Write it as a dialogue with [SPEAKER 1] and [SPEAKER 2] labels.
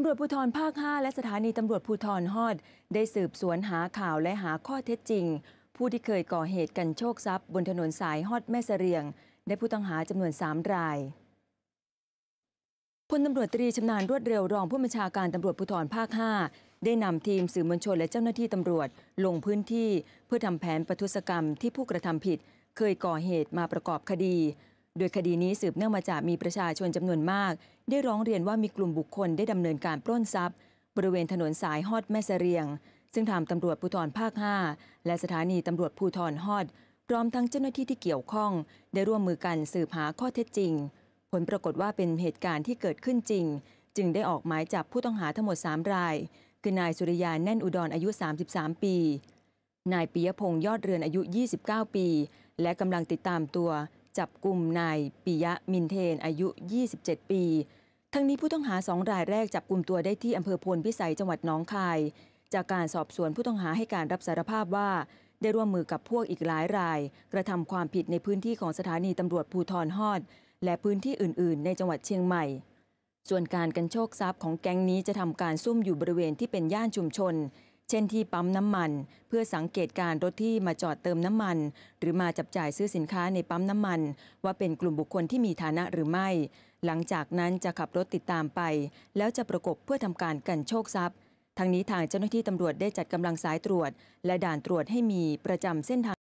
[SPEAKER 1] ำรวจภูธรภาค 5 และสถานีตำรวจภูธรฮอด ได้สืบสวนหาข่าวและหาข้อเท็จจริง ผู้ที่เคยก่อเหตุกันโชคทรัพย์ บนถนนสายฮอดแม่เสรียง ได้ผู้ต้องหาจำนวน 3 รายพลตำรวจตรีชำนาญรวดเร็วรองผู้บัญชาการตำรวจภูธรภาค 5 ได้นำทีมสื่อมวลชนและเจ้าหน้าที่ตำรวจลงพื้นที่ เพื่อทำแผนประทุษกรรมที่ผู้กระทำผิด เคยก่อเหตุมาประกอบคดี โดยคดีนี้สืบเนื่องมาจากมีประชาชนจำนวนมาก ได้ร้องเรียนว่ามีกลุ่มบุคคลได้ดำเนินการปล้นทรัพย์ บริเวณถนนสายฮอดแม่เสรียง ซึ่งทางตำรวจภูธรภาค 5 และสถานีตำรวจภูธรฮอดพร้อมทั้งเจ้าหน้าที่ที่เกี่ยวข้อง ได้ร่วมมือกันสืบหาข้อเท็จจริง ผลปรากฏว่าเป็นเหตุการณ์ที่เกิดขึ้นจริง จึงได้ออกหมายจับผู้ต้องหาทั้งหมด 3 ราย คือนายสุริยาแน่นอุดรอายุ 33 ปี นายปิยพงษ์ยอดเรือนอายุ 29 ปี และกำลังติดตามตัว จับกลุ่มนายปิยะมินเทนอายุ 27 ปี ทั้งนี้ผู้ต้องหาสองรายแรกจับกลุ่มตัวได้ที่อำเภอพลพิสัยจังหวัดน้องคาย จากการสอบสวนผู้ต้องหาให้การรับสารภาพว่า ได้ร่วมมือกับพวกอีกหลายราย กระทำความผิดในพื้นที่ของสถานีตำรวจภูทรฮอด และพื้นที่อื่น ๆ ในจังหวัดเชียงใหม่ ส่วนการกันโชคทรัพย์ของแก๊งนี้จะทำการซุ่มอยู่บริเวณที่เป็นย่านชุมชน เช่นที่ปั๊มน้ำมัน เพื่อสังเกตการรถที่มาจอดเติมน้ำมัน หรือมาจับจ่ายซื้อสินค้าในปั๊มน้ำมัน ว่าเป็นกลุ่มบุคคลที่มีฐานะหรือไม่ หลังจากนั้นจะขับรถติดตามไป แล้วจะประกบเพื่อทำการกันโชคทรัพย์ ทั้งนี้ทางเจ้าหน้าที่ตำรวจได้จัดกำลังสายตรวจ และด่านตรวจให้มีประจำเส้นทาง